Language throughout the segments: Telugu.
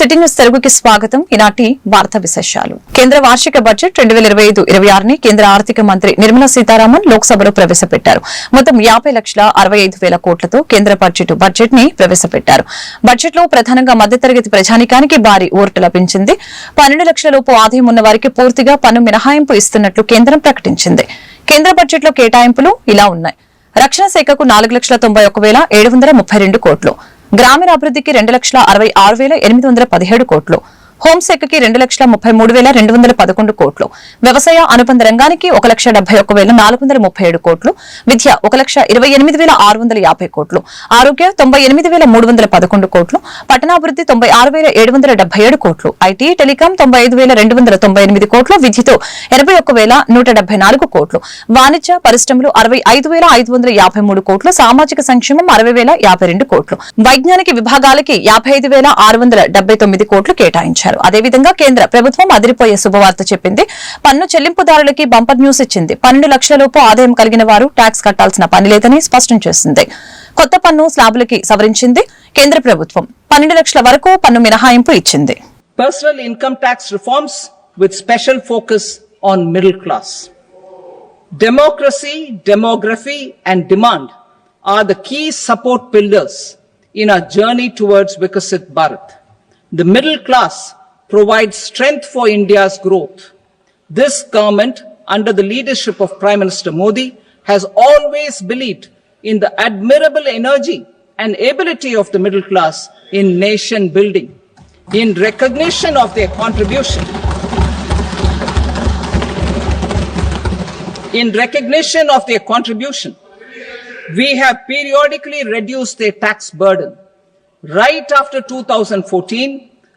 సిటీ న్యూస్ తెలుగుకి స్వాగతం. ఈనాటి వార్తా విశేషాలు. కేంద్ర వార్షిక బడ్జెట్ రెండు వేల ఇరవై ఐదు ఇరవై ఆరుని కేంద్ర ఆర్థిక మంత్రి నిర్మలా సీతారామన్ లోక్సభలో ప్రవేశపెట్టారు. మొత్తం యాభై లక్షల అరవై ఐదు వేల కోట్లతో కేంద్ర బడ్జెట్ బడ్జెట్ని ప్రవేశపెట్టారు. బడ్జెట్లో ప్రధానంగా మధ్యతరగతి ప్రజానికానికి భారీ ఓర్టు లభించింది. పన్నెండు లక్షల లోపు ఆదాయం ఉన్న వారికి పూర్తిగా పన్ను మినహాయింపు ఇస్తున్నట్లు కేంద్రం ప్రకటించింది. కేంద్ర బడ్జెట్లో కేటాయింపులు ఇలా ఉన్నాయి. రక్షణ శాఖకు నాలుగు లక్షల తొంభై ఒక వేల ఏడు వందల ముప్పై రెండు కోట్లు. గ్రామీణాభివృద్ధికి రెండు లక్షల అరవై ఆరు వేల ఎనిమిది వందల పదిహేడు కోట్లు. హోంశాఖకి రెండు లక్షల ముప్పై మూడు వేల రెండు వందల పదకొండు కోట్లు వ్యవసాయ అనుబంధ రంగానికి ఒక లక్ష డెబ్బై ఒక్క వేల నాలుగు వందల ముప్పై ఏడు కోట్లు విద్య ఒక లక్ష ఇరవై ఎనిమిది వేల ఆరు వందల యాభై కోట్లు ఆరోగ్య తొంభై ఎనిమిది వేల మూడు వందల పదకొండు కోట్లు పట్టణాభివృద్ధి తొంభై ఆరు వేల ఏడు వందల డెబ్బై ఏడు కోట్లు ఐటీ టెలికాం తొంభై ఐదు వేల రెండు వందల తొంభై ఎనిమిది కోట్లు విద్యతో ఎనభై ఒక్క వేల నూట డెబ్బై నాలుగు కోట్లు వాణిజ్య పరిశ్రమలు అరవై ఐదు వేల ఐదు వందల యాభై మూడు కోట్లు సామాజిక సంక్షేమం అరవై వేల యాభై రెండు కోట్లు వైజ్ఞానిక విభాగాలకి యాభై ఐదు వేల ఆరు వందల డెబ్బై తొమ్మిది కోట్లు కేటాయించారు. ప్రకటించారు అదేవిధంగా కేంద్ర ప్రభుత్వం అదిరిపోయే శుభవార్త చెప్పింది. పన్ను చెల్లింపుదారులకి బంపర్ న్యూస్ ఇచ్చింది. పన్నెండు లక్షలలోపు ఆదాయం కలిగిన వారు ట్యాక్స్ కట్టాల్సిన పని లేదని స్పష్టం చేసింది. కొత్త పన్ను స్లాబులకి సవరించింది కేంద్ర ప్రభుత్వం. పన్నెండు లక్షల వరకు పన్ను మినహాయింపు ఇచ్చింది. Personal income tax reforms with special focus on middle class democracy demography and demand are the key support pillars in a journey towards Viksit Bharat the middle class provides strength for India's growth. This government, under the leadership of Prime Minister Modi, has always believed in the admirable energy and ability of the middle class in nation building. In recognition of their contribution, in recognition of their contribution, we have periodically reduced their tax burden. Right after 2014,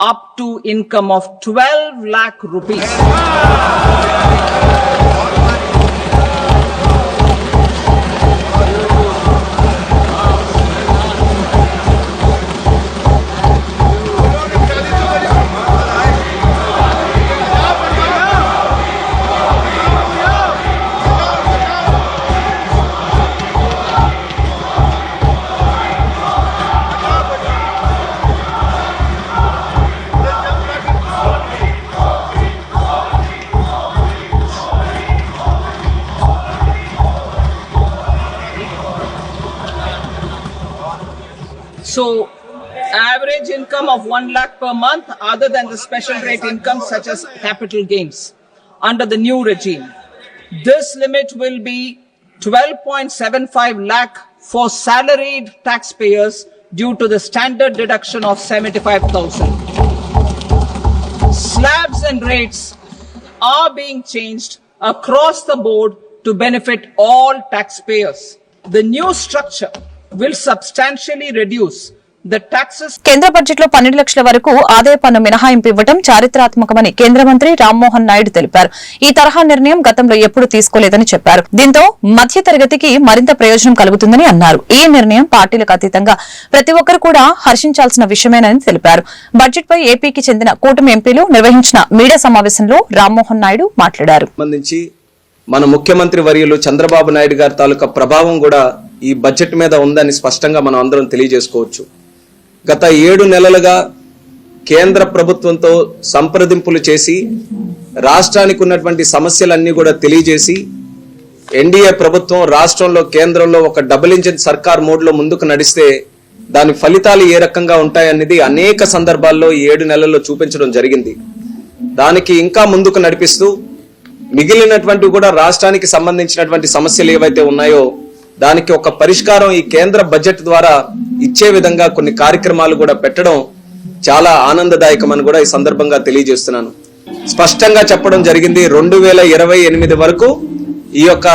up to income of 12 lakh rupees. 1 lakh per month, other than the special rate income such as capital gains, under the new regime. This limit will be 12.75 lakh for salaried taxpayers due to the standard deduction of 75,000. Slabs and rates are being changed across the board to benefit all taxpayers. The new structure will substantially reduce కేంద్ర బడ్జెట్లో పన్నెండు లక్షల వరకు ఆదాయ పన్ను మినహాయింపు ఇవ్వడం చారిత్రాత్మకమని కేంద్ర మంత్రి రామ్మోహన్ నాయుడు తెలిపారు. ఈ తరహా నిర్ణయం గతంలో ఎప్పుడూ తీసుకోలేదని చెప్పారు. దీంతో మధ్య తరగతికి మరింత ప్రయోజనం కలుగుతుందని అన్నారు. ఈ నిర్ణయం పార్టీలకు అతీతంగా ప్రతి ఒక్కరు కూడా హర్షించాల్సిన విషయమేనని తెలిపారు. బడ్జెట్ పై ఏపీకి చెందిన కూటమి ఎంపీలు నిర్వహించిన మీడియా సమావేశంలో రామ్మోహన్ నాయుడు మాట్లాడారు. సంబంధించి మన ముఖ్యమంత్రి వర్యులు చంద్రబాబు నాయుడు గారి తాలూకా ప్రభావం కూడా ఈ బడ్జెట్ మీద ఉందని స్పష్టంగా మనం అందరం తెలియజేసుకోవచ్చు. గత ఏడు నెలలుగా కేంద్ర ప్రభుత్వంతో సంప్రదింపులు చేసి రాష్ట్రానికి ఉన్నటువంటి సమస్యలన్నీ కూడా తెలియజేసి ఎన్డీఏ ప్రభుత్వం రాష్ట్రంలో కేంద్రంలో ఒక డబుల్ ఇంజిన్ సర్కార్ మోడ్లో ముందుకు నడిస్తే దాని ఫలితాలు ఏ రకంగా ఉంటాయనేది అనేక సందర్భాల్లో ఈ ఏడు నెలల్లో చూపించడం జరిగింది. దానికి ఇంకా ముందుకు నడిపిస్తూ మిగిలినటువంటి కూడా రాష్ట్రానికి సంబంధించినటువంటి సమస్యలు ఏవైతే ఉన్నాయో దానికి ఒక పరిష్కారం ఈ కేంద్ర బడ్జెట్ ద్వారా ఇచ్చే విధంగా కొన్ని కార్యక్రమాలు కూడా పెట్టడం చాలా ఆనందదాయకమని కూడా ఈ సందర్భంగా తెలియజేస్తున్నాను. స్పష్టంగా చెప్పడం జరిగింది రెండు వేల ఇరవై ఎనిమిది వరకు ఈ యొక్క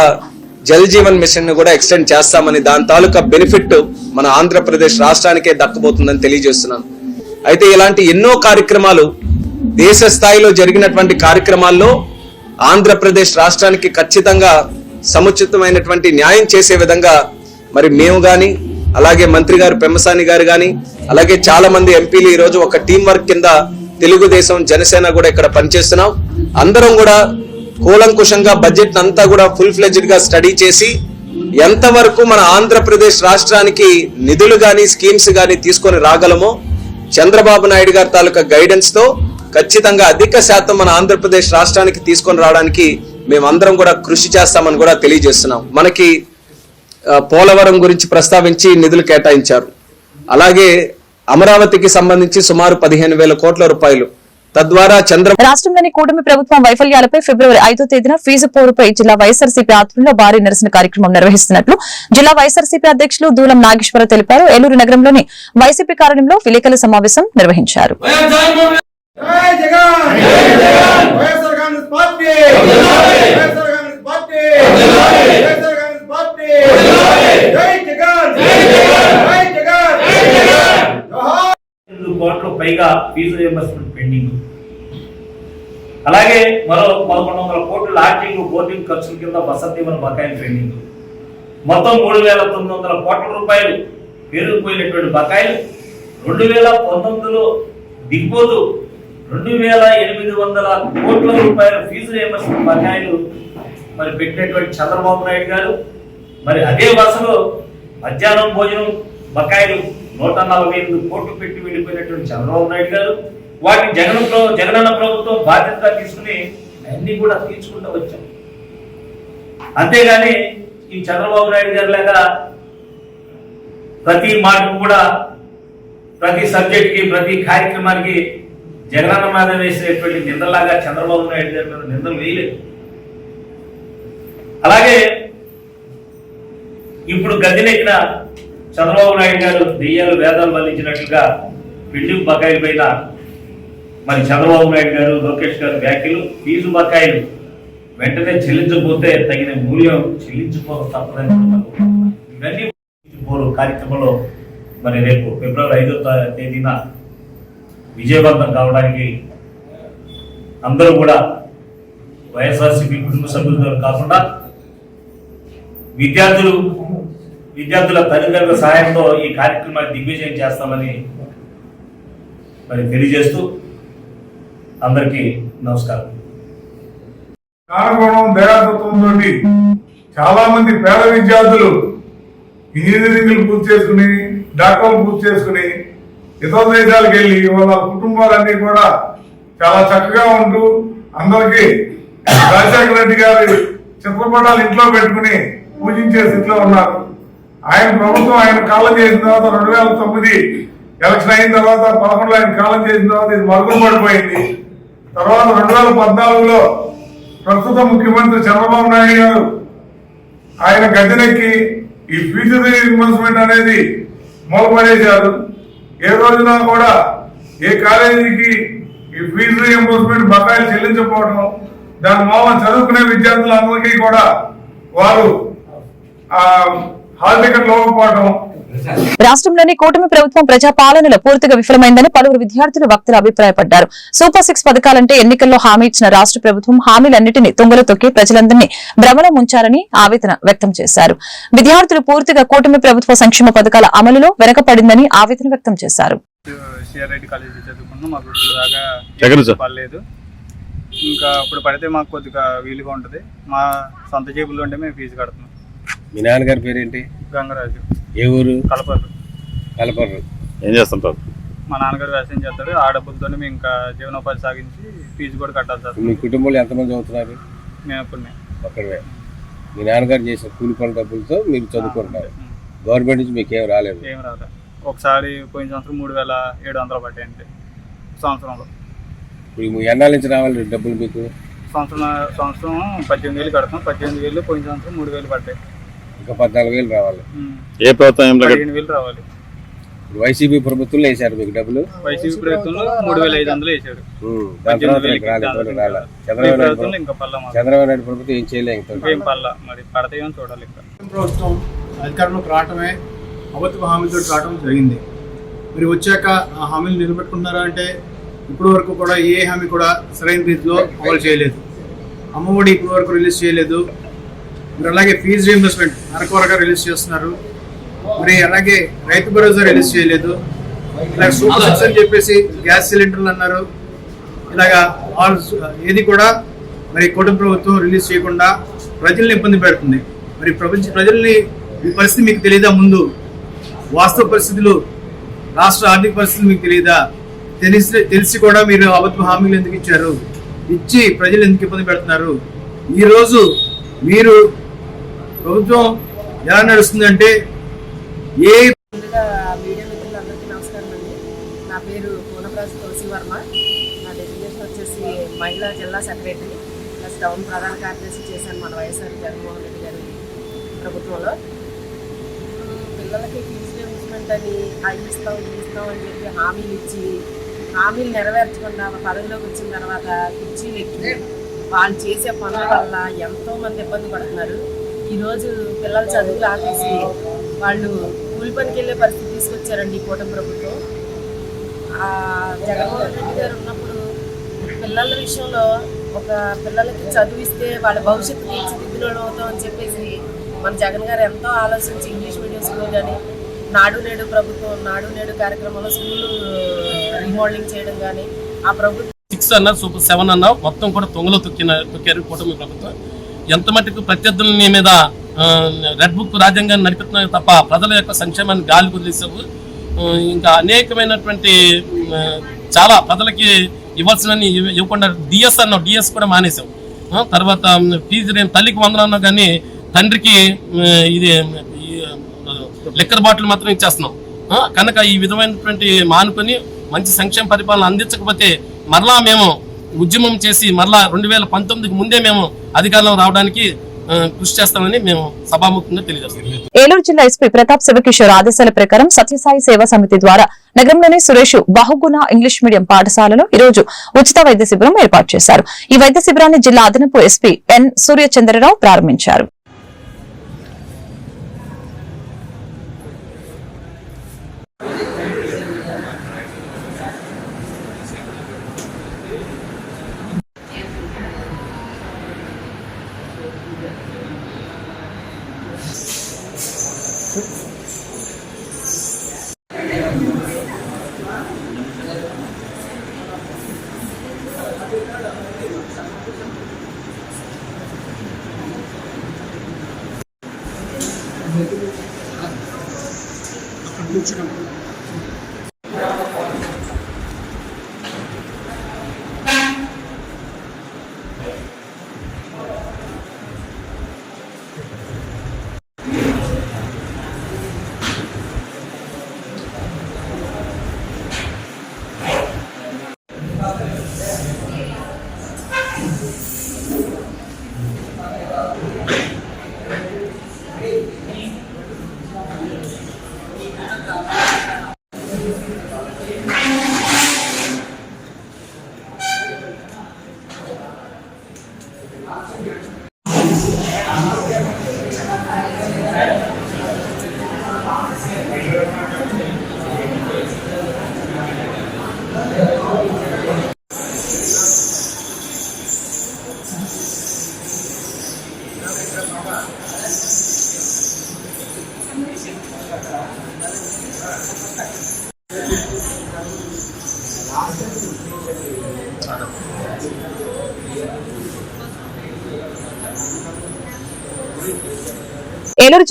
జల్ జీవన్ మిషన్ను కూడా ఎక్స్టెండ్ చేస్తామని దాని తాలూకా బెనిఫిట్ మన ఆంధ్రప్రదేశ్ రాష్ట్రానికే దక్కబోతుందని తెలియజేస్తున్నాను. అయితే ఇలాంటి ఎన్నో కార్యక్రమాలు దేశ స్థాయిలో జరిగినటువంటి కార్యక్రమాల్లో ఆంధ్రప్రదేశ్ రాష్ట్రానికి ఖచ్చితంగా సముచితమైనటువంటి న్యాయం చేసే విధంగా మరి మేము కానీ అలాగే మంత్రి గారు పెమ్మసాని గారు కానీ అలాగే చాలా మంది ఎంపీలు ఈరోజు ఒక టీం వర్క్ కింద తెలుగుదేశం జనసేన కూడా ఇక్కడ పనిచేస్తున్నాం. అందరం కూడా కూలంకుషంగా బడ్జెట్ అంతా కూడా ఫుల్ ఫ్లెజ్డ్గా స్టడీ చేసి ఎంతవరకు మన ఆంధ్రప్రదేశ్ రాష్ట్రానికి నిధులు కానీ స్కీమ్స్ కానీ తీసుకొని రాగలమో చంద్రబాబు నాయుడు గారి తాలూకా గైడెన్స్తో ఖచ్చితంగా అధిక శాతం మన ఆంధ్రప్రదేశ్ రాష్ట్రానికి తీసుకొని రావడానికి మేమందరం కూడా కృషి చేస్తామని కూడా తెలియజేస్తున్నాం. మనకి పోలవరం గురించి ప్రస్తావించి నిధులు కేటాయించారు. అలాగే అమరావతికి సంబంధించి సుమారు పదిహేను వేల కోట్ల రూపాయలు. తద్వారా చంద్ర రాష్ట్రంలోని కూటమి ప్రభుత్వం వైఫల్యాలపై ఫిబ్రవరి ఐదో తేదీన ఫీజు పోరుపై జిల్లా వైఎస్ఆర్సీపీ ఆధ్వర్యంలో భారీ నిరసన కార్యక్రమం నిర్వహిస్తున్నట్లు జిల్లా వైఎస్ఆర్సీపీ అధ్యక్షులు దూలం నాగేశ్వరరావు తెలిపారు. ఏలూరు నగరంలోని వైసీపీ కార్యాలయంలో విలేకరుల సమావేశం నిర్వహించారు. Congress party! YSR Congress party! YSR Congress party! జై జగన్! జై జగన్! కోట్ల పైగా ఫీజు రియంబర్స్మెంట్ పెండింగ్. అలాగే మరో పదకొండు వందల కోట్ల లాడ్జింగ్ బోర్డింగ్ ఖర్చుల కింద వసతి మన బకాయిలు పెండింగ్. మొత్తం మూడు వేల తొమ్మిది వందల కోట్ల రూపాయలు పెరిగిపోయినటువంటి బకాయిలు. రెండు వేల పంతొమ్మిదిలో దిగ్పోతూ రెండు వేల ఎనిమిది వందల కోట్ల రూపాయల ఫీజు రియంబర్స్మెంట్ బకాయిలు మరి పెట్టినటువంటి చంద్రబాబు నాయుడు గారు. మరి అదే వరుసలో మధ్యాహ్నం భోజనం బకాయిలు నూట నలభై ఎనిమిది కోట్లు పెట్టి వెళ్ళిపోయినటువంటి చంద్రబాబు నాయుడు గారు. వాటిని జగన్ జగనన్న ప్రభుత్వం బాధ్యతగా తీసుకుని అన్ని కూడా తీర్చుకుంటూ వచ్చాం అంతేగాని ఈ చంద్రబాబు నాయుడు గారు లాగా ప్రతి మాటకు కూడా ప్రతి సబ్జెక్ట్కి ప్రతి కార్యక్రమానికి జగనన్న మీద వేసినటువంటి నిందలాగా చంద్రబాబు నాయుడు గారి మీద నిందలు వేయలేదు. అలాగే ఇప్పుడు గద్దెనెక్కిన చంద్రబాబు నాయుడు గారు దెయ్యాలు వేదాలు వల్లించినట్లుగా బిల్డింగ్ బకాయిల పైన మరి చంద్రబాబు నాయుడు గారు లోకేష్ గారు వ్యాఖ్యలు ఫీజు బకాయిలు వెంటనే చెల్లించకపోతే తగిన మూల్యం చెల్లించుకోక తప్పదని ఇవన్నీ కార్యక్రమంలో మరి రేపు ఫిబ్రవరి ఐదో తేదీన విజయవంతం కావడానికి అందరూ కూడా వైఎస్ఆర్సీపీ కుటుంబ సభ్యులతో కాకుండా విద్యార్థులు విద్యార్థుల తల్లిదండ్రుల సహాయంతో ఈ కార్యక్రమాన్ని దిగ్విజయం చేస్తామని మరి తెలియజేస్తూ అందరికీ నమస్కారం. కారణం దయాతత్వంతో చాలా మంది పేద విద్యార్థులు ఇంజనీరింగ్లు పూర్తి చేసుకుని డాక్టర్లు పూర్తి చేసుకుని ఇతర దేశాలకు వెళ్ళి వాళ్ళ కుటుంబాలన్నీ కూడా చాలా చక్కగా ఉంటూ అందరికీ రాజశేఖర రెడ్డి గారి చిత్రపటాలు ఇంట్లో పెట్టుకుని పూజించే స్థితిలో ఉన్నారు. ఆయన ప్రభుత్వం ఆయన కాలం చేసిన తర్వాత రెండు వేల తొమ్మిది ఎలక్షన్ అయిన తర్వాత పదకొండులో ఆయన కాలం చేసిన తర్వాత ఇది మరుగున పడిపోయింది. తర్వాత రెండు వేల పద్నాలుగులో ప్రస్తుత ముఖ్యమంత్రి చంద్రబాబు నాయుడు గారు ఆయన గద్దెనెక్కి ఈ ఫీజు ఇన్వెస్ట్మెంట్ అనేది మొదలుపడేశారు ఏ రోజున కూడా ఏ కాలేజీకి ఈ ఫీజు రీఇంబర్స్మెంట్ బకాయిలు చెల్లించకపోవడం దాని మూలం చదువుకునే విద్యార్థులందరికీ కూడా వారు హాల్ టికెట్లు ఇవ్వకపోవడం రాష్ట్రంలోని కూటమి ప్రభుత్వం ప్రజా పాలనలో పూర్తిగా విఫలమైందని పలువురు విద్యార్థులు వక్తలు అభిప్రాయపడ్డారు. సూపర్ సిక్స్ పథకాలంటే ఎన్నికల్లో హామీ ఇచ్చిన రాష్ట్ర ప్రభుత్వం హామీలన్నింటినీ తుంగలో తొక్కి ప్రజలందరినీ భ్రమలో ముంచారని ఆవేదన వ్యక్తం చేశారు. విద్యార్థులు పూర్తిగా కూటమి ప్రభుత్వ సంక్షేమ పథకాల అమలులో వెనకపడిందని ఆవేదన వ్యక్తం చేశారు. ఇంకా ఇప్పుడు పడితే మాకు కొద్దిగా వీలుగా ఉంటుంది. మా సొంత జేబుల్లో ఉంటే మేము ఫీజు కడుతున్నాం. మీ నాన్నగారి పేరేంటి? గంగరాజు. ఏ ఊరు? కలపరు కలపర్రు. ఏం చేస్తుంటారు మా నాన్నగారు వ్యవసాయం చేస్తాడు. ఆ డబ్బులతోనే మేము ఇంకా జీవనోపాధి సాగించి ఫీజు కూడా కట్టాలి సార్. మీ కుటుంబంలో ఎంతమంది చదువుతున్నారు? నేను ఇప్పుడు ఒక్కడే మీ నాన్నగారు చేసిన కూలి పనుల డబ్బులతో మీరు చదువుకుంటున్నారు. గవర్నమెంట్ నుంచి మీకు ఏం రాలేదు? ఏం రాదు ఒకసారి పోయిన సంవత్సరం మూడు వేల ఏడు వందలు పట్టాయి అంతే సంవత్సరంలో. ఇప్పుడు మీ ఎన్నాళ్ళ నుంచి రావాలి డబ్బులు మీకు? సంవత్సరం సంవత్సరం పద్దెనిమిది వేలు కడతాం. పద్దెనిమిది వేలు పోయిన సంవత్సరం మూడు వేలు పట్టాయి ఇంకా పద్నాలుగు వేలు రావాలి. ఏ ప్రభుత్వం పదిహేను వేలు రావాలి. ఇప్పుడు వైసీపీ ప్రభుత్వంలో వేశారు మీకు డబ్బులు? వైసీపీ ప్రభుత్వంలో మూడు వేల ఐదు వందలు ఉమ్, దాని తర్వాత మీకు రాలేదు ఇంతవరకు రాలే. చంద్రబాబు నాయుడు ప్రభుత్వంలో ప్రభు- ఇంకా పల్ల మాకు. చంద్రబాబు నాయుడు ప్రభుత్వం ఏం చేయలేదు. ఏం పల్ల మరి పడతాయో చూడాలి ఇంకా. ప్రభుత్వం అధికారంలోకి రావటమే అబద్ధపు హామీలతో రావడం జరిగింది. మరి వచ్చాక ఆ హామీలు నిలబెట్టుకుంటున్నారా అంటే ఇప్పటి వరకు కూడా ఏ హామీ కూడా సరైన రీతిలో అమలు చేయలేదు. అమ్మఒడి ఇప్పటి వరకు రిలీజ్ చేయలేదు. మరి అలాగే ఫీజు రీఎంబర్స్మెంట్ అరకొరగా రిలీజ్ చేస్తున్నారు. మరి అలాగే రైతు భరోసా రిలీజ్ చేయలేదు. ఇలాగ సూపర్ సిక్స్ అని చెప్పేసి గ్యాస్ సిలిండర్లు అన్నారు. ఇలాగా ఆల్ ఏది కూడా మరి కూటమి ప్రభుత్వం రిలీజ్ చేయకుండా ప్రజల్ని ఇబ్బంది పెడుతుంది. మరి ప్రపంచ ప్రజల్ని ఈ పరిస్థితి మీకు తెలియదా ముందు? వాస్తవ పరిస్థితులు రాష్ట్ర ఆర్థిక పరిస్థితులు మీకు తెలియదా? తెలిసి తెలిసి కూడా మీరు అబద్ధ హామీలు ఎందుకు ఇచ్చారు? ఇచ్చి ప్రజలు ఎందుకు ఇబ్బంది పెడుతున్నారు? ఈ రోజు మీరు ప్రభుత్వం ఎలా నడుస్తుందంటే ఏ ముందుగా మీడియా మిత్రులందరికీ నమస్కారం అండి. నా పేరు పూనప్రాజు తులసి వర్మ. నా డెసిగ్నేషన్ వచ్చేసి మహిళా జిల్లా సెక్రటరీ. ప్లస్ టౌన్ ప్రధాన కార్యదర్శి చేశాను మన వైఎస్ఆర్ జగన్మోహన్ రెడ్డి గారి ప్రభుత్వంలో. పిల్లలకి ఫీజు రియంబర్స్మెంట్ అని అవి ఇస్తాం ఇవి ఇస్తాం అని చెప్పి హామీలు ఇచ్చి హామీలు నెరవేర్చకుండా పదవిలోకి వచ్చిన తర్వాత కుర్చీలు ఎక్కి వాళ్ళు చేసే పనుల వల్ల ఎంతో మంది ఇబ్బంది పడుతున్నారు. ఈరోజు పిల్లల చదువులు ఆపేసి వాళ్ళు కూలి పనికి వెళ్ళే పరిస్థితి తీసుకొచ్చారండి ఈ కూటమి ప్రభుత్వం. జగన్మోహన్ రెడ్డి గారు ఉన్నప్పుడు పిల్లల విషయంలో ఒక పిల్లలకి చదివిస్తే వాళ్ళ భవిష్యత్తు తీర్చిదిద్దులో అవుతాం అని చెప్పేసి మన జగన్ గారు ఎంతో ఆలోచించి ఇంగ్లీష్ మీడియం స్కూల్ కానీ నాడు నేడు ప్రభుత్వం నాడు నేడు కార్యక్రమంలో స్కూల్ రీమోడలింగ్ చేయడం కానీ ఆ ప్రభుత్వం సిక్స్ అన్నారు సూపర్ సెవెన్ అన్నారు మొత్తం కూడా తొంగలో తొక్కిన తొక్కారు కూటమి ప్రభుత్వం. ఎంత మటుకు ప్రత్యర్థులని మీద రెడ్ బుక్ రాజ్యాంగాన్ని నడిపిస్తున్నాయి తప్ప ప్రజల యొక్క సంక్షేమాన్ని గాలి కుదిలేసావు. ఇంకా అనేకమైనటువంటి చాలా ప్రజలకి ఇవ్వాల్సినవి ఇవ్వ- ఇవ్వకుండా డిఎస్ అన్నావు డిఎస్ కూడా మానేసాం తర్వాత ఫీజు నేను తల్లికి వందనన్నా కానీ తండ్రికి ఇది లిక్కర్ బాటిల్ మాత్రం ఇచ్చేస్తున్నాం కనుక ఈ విధమైనటువంటి మానుకొని మంచి సంక్షేమ పరిపాలన అందించకపోతే మరలా మేము ఉద్యమం చేసి మరలా రెండు వేల పంతొమ్మిదికి ముందే మేము అధికారంలో రావడానికి కృషి చేస్తామని మేము సభాముఖంగా తెలియజేస్తాం ఏలూరు జిల్లా ఎస్పీ ప్రతాప్ శివకిషోర్ ఆదేశాల ప్రకారం సత్యసాయి సేవా సమితి ద్వారా నగరంలోని సురేష్ బహుగుణ ఇంగ్లీష్ మీడియం పాఠశాలలో ఈ రోజు ఉచిత వైద్య శిబిరం ఏర్పాటు చేశారు. ఈ వైద్య శిబిరాన్ని జిల్లా అదనపు ఎస్పీ ఎన్ సూర్యచంద్రరావు ప్రారంభించారు.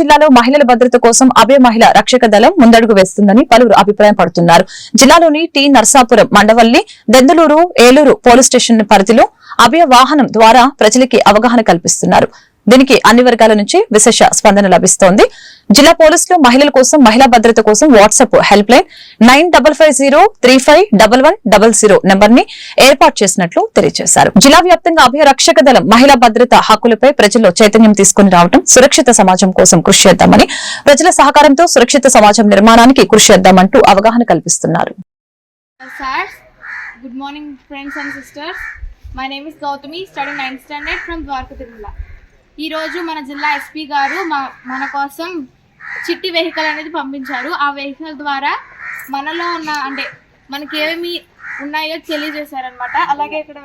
జిల్లాలో మహిళల భద్రత కోసం అభయ మహిళ రక్షక దళం ముందడుగు వేస్తుందని పలువురు అభిప్రాయం పడుతున్నారు. జిల్లాలోని T Narsapuram Mandavalli Denduluru Eluru police station పరిధిలో అభయ వాహనం ద్వారా ప్రజలకి అవగాహన కల్పిస్తున్నారు. దీనికి అన్ని వర్గాల నుంచి విశేష స్పందన లభిస్తోంది జిల్లా పోలీసులు మహిళల కోసం మహిళా భద్రత కోసం WhatsApp help line nine double five zero three five double one double zero నెంబర్ని ఏర్పాటు చేసినట్లు తెలియజేశారు జిల్లా వ్యాప్తంగా అభయరక్షక దళం మహిళా భద్రత హక్కులపై ప్రజల్లో చైతన్యం తీసుకుని రావడం సురక్షిత సమాజం కోసం కృషి చేద్దామని ప్రజల సహకారంతో సురక్షిత సమాజం నిర్మాణానికి కృషి చేద్దామంటూ అవగాహన కల్పిస్తున్నారు good morning, friends and sisters. My name is Gautami, studying 9th standard from Dwarka Tirumala. ఈ రోజు మన జిల్లా ఎస్పీ గారు మన కోసం చిట్టి వెహికల్ అనేది పంపించారు. ఆ వెహికల్ ద్వారా మనలో ఉన్న అంటే మనకి ఏమి ఉన్నాయో తెలియజేశారనమాట అలాగే ఇక్కడ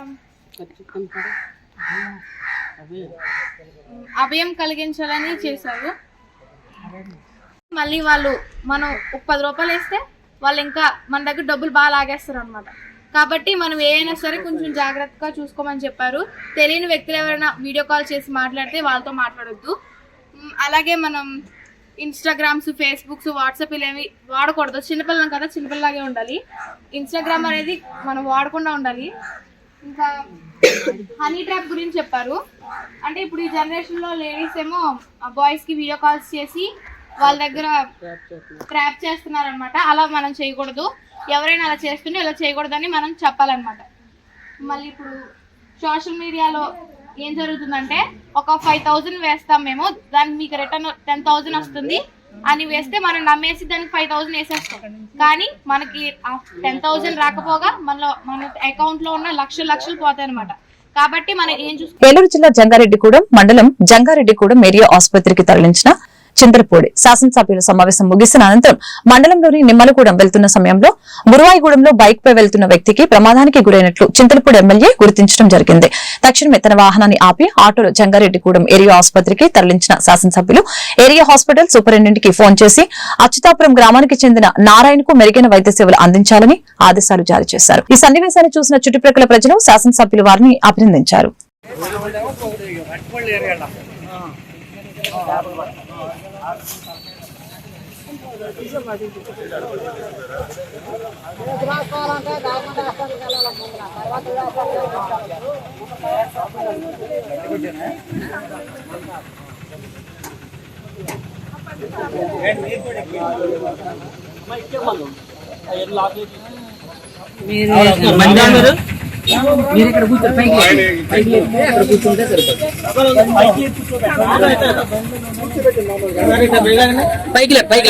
అభయం కలిగించాలని చేశారు. మళ్ళీ వాళ్ళు మనం పది రూపాయలు వేస్తే వాళ్ళు ఇంకా మన దగ్గర డబ్బులు బాగా లాగేస్తారు అనమాట కాబట్టి మనం ఏ అయినా సరే కొంచెం జాగ్రత్తగా చూసుకోమని చెప్పారు. తెలియని వ్యక్తులు ఎవరైనా వీడియో కాల్ చేసి మాట్లాడితే వాళ్ళతో మాట్లాడొద్దు. అలాగే మనం ఇన్స్టాగ్రామ్స్ ఫేస్బుక్స్ వాట్సాప్ ఇలావి వాడకూడదు. చిన్నపిల్లలం కదా చిన్నపిల్లలాగే ఉండాలి. ఇన్స్టాగ్రామ్ అనేది మనం వాడకుండా ఉండాలి. ఇంకా హనీ ట్రాప్ గురించి చెప్పారు. అంటే ఇప్పుడు ఈ జనరేషన్లో లేడీస్ ఏమో బాయ్స్కి వీడియో కాల్స్ చేసి వాళ్ళ దగ్గర ట్రాప్ చేస్తున్నారు. అనమాట అలా మనం చేయకూడదు. ఎవరైనా అలా చేస్తుంటే ఇలా చేయకూడదని మనం చెప్పాలన్నమాట. మళ్ళీ ఇప్పుడు సోషల్ మీడియాలో ఏం జరుగుతుందంటే ఒక ఫైవ్ థౌజండ్ వేస్తాం మేము దానికి మీకు రిటర్న్ టెన్ థౌజండ్ వస్తుంది అని వేస్తే మనం నమ్మేసి దానికి ఫైవ్ థౌజండ్ వేసేస్తాం. కానీ మనకి టెన్ థౌజండ్ రాకపోగా మనలో మన అకౌంట్లో ఉన్న లక్షలు లక్షలు పోతాయి అనమాట కాబట్టి మనం ఏం చూసుకో ఏలూరు జిల్లా జంగారెడ్డిగూడెం మండలం జంగారెడ్డిగూడెం ఏరియా ఆసుపత్రికి తరలించిన చింతలపూడి శాసనసభ్యుల సమావేశం ముగిసిన అనంతరం మండలంలోని నిమ్మలగూడెం వెళ్తున్న సమయంలో గురువాయిగూడెంలో బైక్ పై వెళ్తున్న వ్యక్తికి ప్రమాదానికి గురైనట్లు చింతలపూడి ఎమ్మెల్యే గుర్తించడం జరిగింది. తక్షణమే తన వాహనాన్ని ఆపి ఆటోలో జంగారెడ్డిగూడెం ఏరియా ఆసుపత్రికి తరలించిన శాసనసభ్యులు ఏరియా హాస్పిటల్ సూపరింటెండెంట్కి ఫోన్ చేసి అచ్యుతాపురం గ్రామానికి చెందిన నారాయణకు మెరుగైన వైద్య సేవలు అందించాలని ఆదేశాలు జారీ చేశారు. ఈ సన్నివేశాన్ని చూసిన చుట్టుప్రక్కల ప్రజలు శాసనసభ్యులు వారిని అభినందించారు. మీరు మీరు ఇక్కడ కూర్చొని పైకి పైకి అక్కడ కూర్చుంటే సరిపోతుంది. పైకి పైకి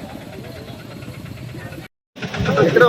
ఇక్కడ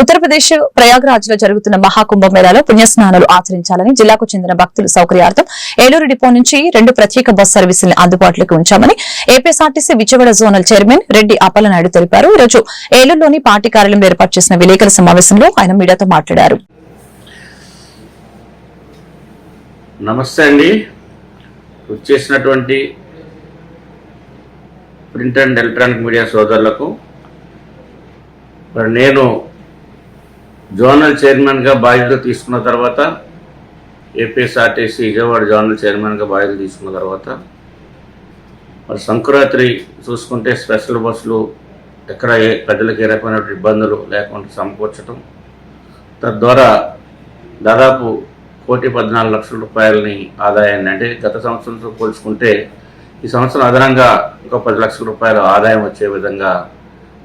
ఉత్తరప్రదేశ్ ప్రయాగ్రాజ్లో జరుగుతున్న మహాకుంభమేళాలో పుణ్యస్నానాలు ఆచరించాలని జిల్లాకు చెందిన భక్తుల సౌకర్యార్థం ఏలూరు డిపో నుంచి రెండు ప్రత్యేక బస్ సర్వీసులను అందుబాటులోకి ఉంచామని APSRTC Vijayawada zonal chairman Reddy Appalanaidu తెలిపారు. ఈరోజు రోజు ఏలూరులోని పార్టీ కార్యాలయం ఏర్పాటు చేసిన విలేకరుల సమావేశంలో ఆయన మీడియాతో మాట్లాడారు. నమస్తే అండి. వచ్చేసినటువంటి ప్రింట్ అండ్ ఎలక్ట్రానిక్ మీడియా సోదరులకు. మరి నేను జోనల్ చైర్మన్గా బాధ్యత తీసుకున్న తర్వాత ఏపీఎస్ఆర్టీసీ విజయవాడ జోనల్ చైర్మన్గా బాధ్యత తీసుకున్న తర్వాత మరి సంక్రాంతి చూసుకుంటే స్పెషల్ బస్సులు ఎక్కడ ఏ ప్రజలకు ఏ రకమైనటువంటి ఇబ్బందులు లేకుండా సమకూర్చడం తద్వారా దాదాపు కోటి పద్నాలుగు లక్షల రూపాయలని ఆదాయాన్ని అంటే గత సంవత్సరంతో పోల్చుకుంటే ఈ సంవత్సరం అదనంగా ఒక పది లక్షల రూపాయల ఆదాయం వచ్చే విధంగా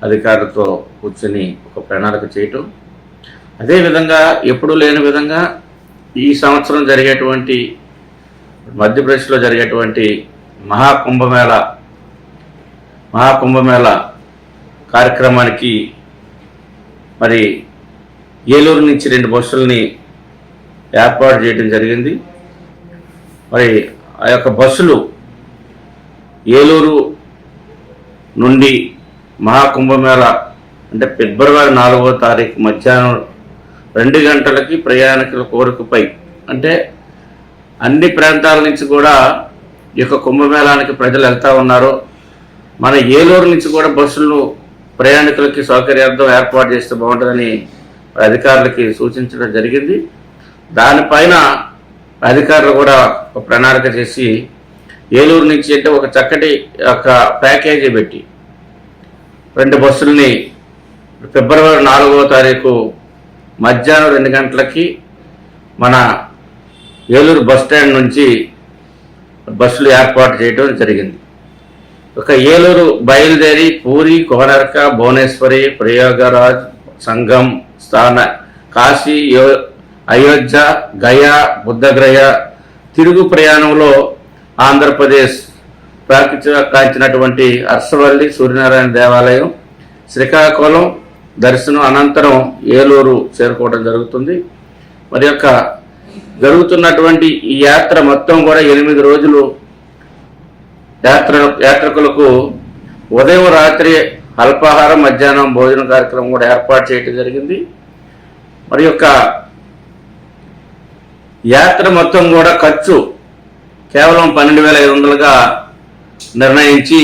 అధికారులతో కూర్చొని ఒక ప్రణాళిక చేయటం. అదేవిధంగా ఎప్పుడూ లేని విధంగా ఈ సంవత్సరం జరిగేటువంటి మధ్యప్రదేశ్లో జరిగేటువంటి మహాకుంభమేళ మహాకుంభమేళ కార్యక్రమానికి మరి ఏలూరు నుంచి రెండు బస్సుల్ని ఏర్పాటు చేయడం జరిగింది. మరి ఆ యొక్క బస్సులు ఏలూరు నుండి మహాకుంభమేళ అంటే ఫిబ్రవరి నాలుగవ తారీఖు మధ్యాహ్నం రెండు గంటలకి ప్రయాణికుల కోరికపై అంటే అన్ని ప్రాంతాల నుంచి కూడా ఈ యొక్క కుంభమేళానికి ప్రజలు వెళ్తూ ఉన్నారు. మన ఏలూరు నుంచి కూడా బస్సులు ప్రయాణికులకి సౌకర్యార్థం ఏర్పాటు చేస్తే బాగుంటుందని అధికారులకి సూచించడం జరిగింది. దానిపైన అధికారులు కూడా ఒక ప్రణాళిక చేసి ఏలూరు నుంచి అంటే ఒక చక్కటి ఒక ప్యాకేజీ పెట్టి రెండు బస్సుల్ని ఫిబ్రవరి నాలుగవ తారీఖు మధ్యాహ్నం రెండు గంటలకి మన ఏలూరు బస్ స్టాండ్ నుంచి బస్సులు ఏర్పాటు చేయడం జరిగింది. ఒక ఏలూరు బయలుదేరి పూరి కోనర్క భువనేశ్వరి ప్రయోగరాజ్ సంఘం స్థాన కాశీ యో- అయోధ్య గయా బుద్ధగ్రయ తిరుగు ప్రయాణంలో ఆంధ్రప్రదేశ్ ప్రాచుర్య కాంచినటువంటి అర్సవల్లి సూర్యనారాయణ దేవాలయం శ్రీకాకుళం దర్శనం అనంతరం ఏలూరు చేరుకోవడం జరుగుతుంది. మరి యొక్క జరుగుతున్నటువంటి ఈ యాత్ర మొత్తం కూడా ఎనిమిది రోజులు యాత్ర యాత్రికులకు ఉదయం రాత్రి అల్పాహారం మధ్యాహ్నం భోజన కార్యక్రమం కూడా ఏర్పాటు చేయడం జరిగింది. మరి యొక్క యాత్ర మొత్తం కూడా ఖర్చు కేవలం పన్నెండు వేల ఐదు వందలుగా నిర్ణయించి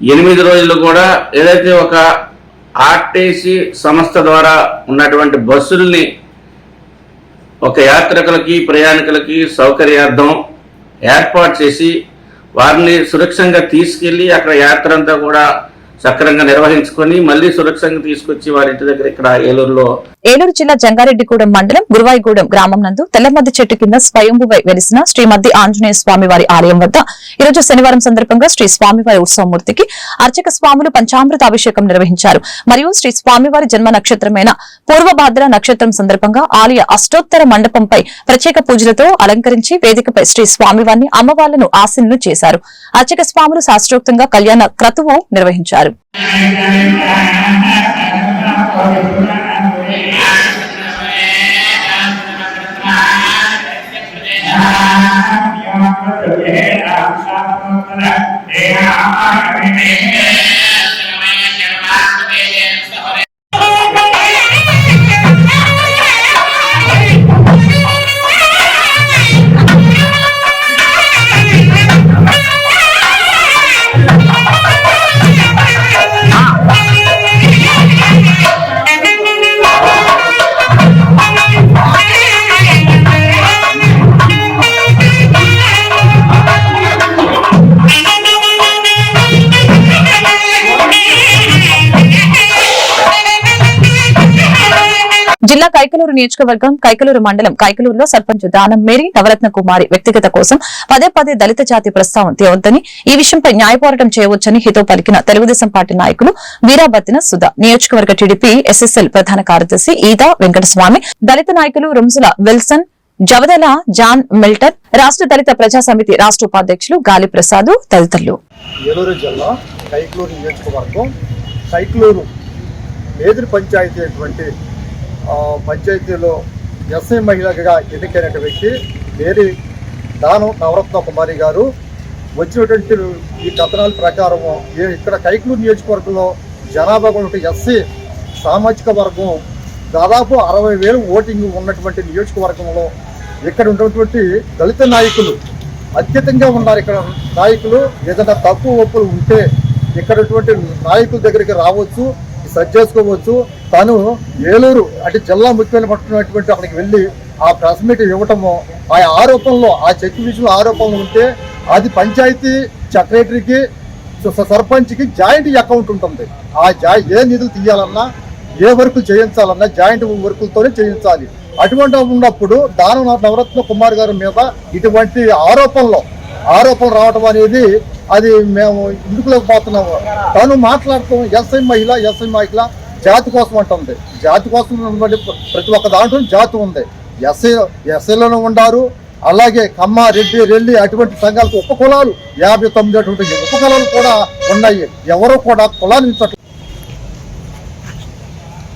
ఎనిమిది రోజులు కూడా ఏదైతే ఒక ఆర్టీసీ సంస్థ ద్వారా ఉన్నటువంటి బస్సుల్ని ఒక యాత్రికులకి ప్రయాణికులకి సౌకర్యార్థం ఏర్పాటు చేసి వారిని సురక్షంగా తీసుకెళ్ళి అక్కడ యాత్ర అంతా కూడా సక్రంగా నిర్వహించుకొని మళ్ళీ సురక్షంగా తీసుకొచ్చి వారి ఇంటి దగ్గర ఇక్కడ ఏలూరులో ఏలూరు జిల్లా జంగారెడ్డిగూడెం మండలం గురువాయిగూడెం గ్రామం నందు తెల్లమద్ది చెట్టు కింద స్వయంభువై వెలిసిన శ్రీ ఆంజనేయ స్వామి వారి ఆలయం వద్ద ఈ రోజు శనివారం సందర్భంగా శ్రీ స్వామివారి ఉత్సవమూర్తికి అర్చక స్వాములు పంచామృతాభిషేకం నిర్వహించారు. మరియు శ్రీ స్వామివారి జన్మ నక్షత్రమైన పూర్వభాద్ర నక్షత్రం సందర్భంగా ఆలయ అష్టోత్తర మండపంపై ప్రత్యేక పూజలతో అలంకరించి వేదికపై శ్రీ స్వామివారిని అమ్మవార్లను ఆశీనులు చేశారు. అర్చక స్వాములు శాస్త్రోక్తంగా కళ్యాణ క్రతువు నిర్వహించారు. നമസ്കാരം జిల్లా కైకలూరు నియోజకవర్గం కైకలూరు మండలం కైకలూరులో సర్పంచ్ దానం మేరీ నవరత్న కుమారి వ్యక్తిగత కోసం పదే పదే దళిత జాతి ప్రస్తావన తేవద్దని ఈ విషయంపై న్యాయపోరాటం చేయవచ్చని హితో పలికిన తెలుగుదేశం పార్టీ నాయకులు వీరాబత్తిన సుధా. నియోజకవర్గ టీడీపీ ఎస్ఎస్ఎల్ ప్రధాన కార్యదర్శి ఈదా వెంకటస్వామి దళిత నాయకులు Runjula Wilson Javadala John Milton రాష్ట్ర దళిత ప్రజా సమితి రాష్ట్ర ఉపాధ్యక్షులు గాలి ప్రసాద్ తదితరులు. ఏలూరు జిల్లా నియోజకవర్గం పంచాయతీ పంచాయతీలో ఎస్ఐ మహిళగా ఎన్నికైన వ్యక్తి మేరీ దానం నవరత్న కుమారి గారు. వచ్చినటువంటి ఈ కథనాల ప్రకారం ఇక్కడ కైక్లూరు నియోజకవర్గంలో జనాభా ఉన్నటువంటి ఎస్సీ సామాజిక వర్గం దాదాపు అరవై వేలు ఓటింగ్ ఉన్నటువంటి నియోజకవర్గంలో ఇక్కడ ఉన్నటువంటి దళిత నాయకులు అత్యధికంగా ఉన్నారు ఇక్కడ నాయకులు. ఏదైనా తక్కువ ఒప్పులు ఉంటే ఇక్కడ ఉన్నటువంటి నాయకుల దగ్గరికి రావచ్చు. సర్చ్ చేసుకోవచ్చు. తను ఏలూరు అంటే జిల్లా ముఖ్యమైన పట్టుకున్నటువంటి అక్కడికి వెళ్ళి ఆ ప్రెస్ మీట్ ఇవ్వటము ఆ ఆరోపణలో ఆ చెక్ విషయంలో ఆరోపణలు ఉంటే అది పంచాయతీ సెక్రటరీకి స- సర్పంచ్కి జాయింట్ అకౌంట్ ఉంటుంది. ఆ జా ఏ నిధులు తీయాలన్నా ఏ వర్కులు చేయించాలన్నా జాయింట్ వర్కులతోనే చేయించాలి. అటువంటి ఉన్నప్పుడు దానం నవరత్న కుమార్ గారి మీద ఇటువంటి ఆరోపణలో ఆరోపణలు రావటం అనేది అది మేము ఇందుకులోకి పోతున్నాము. తను మాట్లాడటం ఎస్ఐ మహిళ ఎస్ఐ మహిళ జాతి కోసం అంటుంది. జాతి కోసం ప్రతి ఒక్క దాంట్లో జాతి ఉంది. ఎస్ఐ ఎస్ఐలోనే ఉండారు. అలాగే కమ్మ రెడ్డి రెల్లి అటువంటి సంఘాలకు ఉప కులాలు యాభై తొమ్మిది అటువంటి ఉప కులాలు కూడా ఉన్నాయి. ఎవరు కూడా కులాన్ని ఉంచట్లేదు.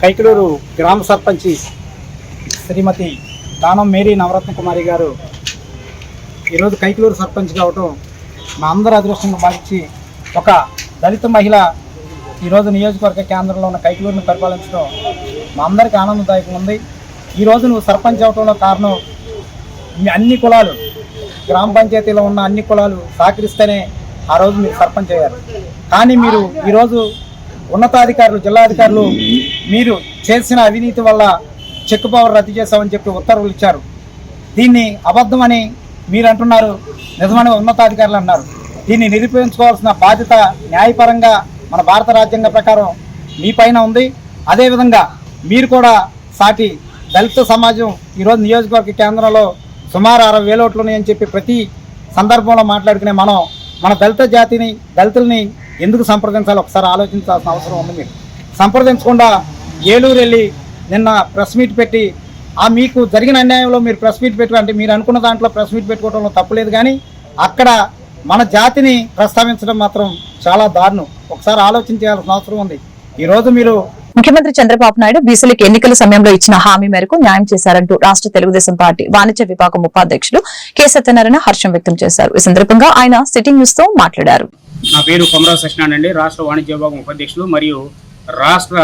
కైకలూరు గ్రామ సర్పంచి శ్రీమతి దానం మేరీ నవరత్న కుమారి గారు ఈరోజు కైకలూరు సర్పంచ్ కావటం మా అందరి అదృష్టంగా భావించి ఒక దళిత మహిళ ఈరోజు నియోజకవర్గ కేంద్రంలో ఉన్న కైకలూరుని పరిపాలించడం మా అందరికీ ఆనందదాయకంగా ఉంది. ఈరోజు నువ్వు సర్పంచ్ అవటంలో కారణం అన్ని కులాలు గ్రామ పంచాయతీలో ఉన్న అన్ని కులాలు సహకరిస్తేనే ఆ రోజు మీరు సర్పంచ్ అయ్యారు. కానీ మీరు ఈరోజు ఉన్నతాధికారులు జిల్లాధికారులు మీరు చేసిన అవినీతి వల్ల చెక్ పవర్ రద్దు చేశామని చెప్పి ఉత్తర్వులు ఇచ్చారు. దీన్ని అబద్ధమని మీరు అంటున్నారు నిజమైన ఉన్నతాధికారులు అన్నారు. దీన్ని నిరూపించుకోవాల్సిన బాధ్యత న్యాయపరంగా మన భారత రాజ్యాంగ ప్రకారం మీ పైన ఉంది. అదేవిధంగా మీరు కూడా సాటి దళిత సమాజం ఈరోజు నియోజకవర్గ కేంద్రంలో సుమారు అరవై వేల ఓట్లు ఉన్నాయని చెప్పి ప్రతి సందర్భంలో మాట్లాడుకునే మనం మన దళిత జాతిని దళితుల్ని ఎందుకు సంప్రదించాలో? ఒకసారి ఆలోచించాల్సిన అవసరం ఉంది మీరు. సంప్రదించకుండా ఏలూరు వెళ్ళి నిన్న ప్రెస్ మీట్ పెట్టి ఆ మీకు జరిగిన అన్యాయంలో మీరు ప్రెస్ మీట్ పెట్టు అంటే మీరు అనుకున్న దాంట్లో ప్రెస్ మీట్ పెట్టుకోవడంలో తప్పులేదు కానీ అక్కడ మన జాతిని ప్రస్తావించడం మాత్రం చాలా దారుణం. ఒకసారి ఆలోచించాల్సిన అవసరం ఉంది. ఈరోజు మీరు ముఖ్యమంత్రి చంద్రబాబు నాయుడు బీసీలకు ఎన్నికల సమయంలో ఇచ్చిన హామీ మేరకు న్యాయం చేశారంటూ రాష్ట్ర తెలుగుదేశం పార్టీ వాణిజ్య విభాగం ఉపాధ్యక్షులు కె సత్యనారాయణ హర్షం వ్యక్తం చేశారు. ఈ సందర్భంగా ఆయన సిట్టింగ్ న్యూస్తో మాట్లాడారు. నా పేరు కొమరా సత్యనారాయణ అండి. రాష్ట్ర వాణిజ్య విభాగం ఉపాధ్యక్షులు మరియు రాష్ట్ర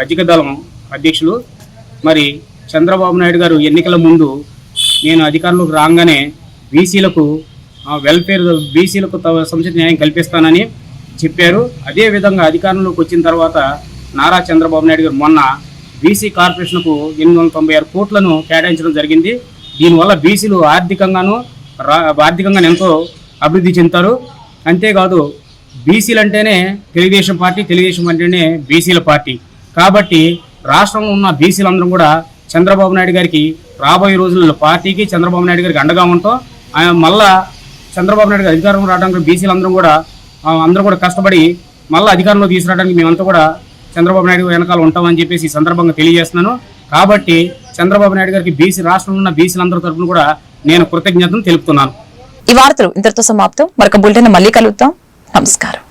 రజక దళం అధ్యక్షులు. మరి చంద్రబాబు నాయుడు గారు ఎన్నికల ముందు నేను అధికారంలోకి రాగానే బీసీలకు వెల్ఫేర్ బీసీలకు తమ న్యాయం కల్పిస్తానని చెప్పారు. అదేవిధంగా అధికారంలోకి వచ్చిన తర్వాత నారా చంద్రబాబు నాయుడు గారు మొన్న బీసీ కార్పొరేషన్కు ఎనిమిది వందల తొంభై ఆరు కోట్లను కేటాయించడం జరిగింది. దీనివల్ల బీసీలు ఆర్థికంగాను రా ఆర్థికంగా ఎంతో అభివృద్ధి చెందుతారు. అంతేకాదు బీసీలు అంటేనే తెలుగుదేశం పార్టీ తెలుగుదేశం అంటేనే బీసీల పార్టీ. కాబట్టి రాష్ట్రంలో ఉన్న బీసీలందరం కూడా చంద్రబాబు నాయుడు గారికి రాబోయే రోజుల్లో పార్టీకి చంద్రబాబు నాయుడు గారికి అండగా ఉంటాం ఆయన మళ్ళా చంద్రబాబు నాయుడు గారు అధికారం రావడానికి బీసీలందరం కూడా అందరూ కూడా కష్టపడి మళ్ళీ అధికారంలో తీసుకురావడానికి మేమంతా కూడా చంద్రబాబు నాయుడు వెనకాల ఉంటామని చెప్పేసి ఈ సందర్భంగా తెలియజేస్తున్నాను. కాబట్టి చంద్రబాబు నాయుడు గారికి బీసీ రాష్ట్రంలో ఉన్న బీసీలందరి తరఫున కూడా నేను కృతజ్ఞతను తెలుపుతున్నాను. ఈ వార్తలు ఇంతటితో సమాప్తం. మరొక బులెటిన్ మళ్ళీ కలుగుతాం నమస్కారం.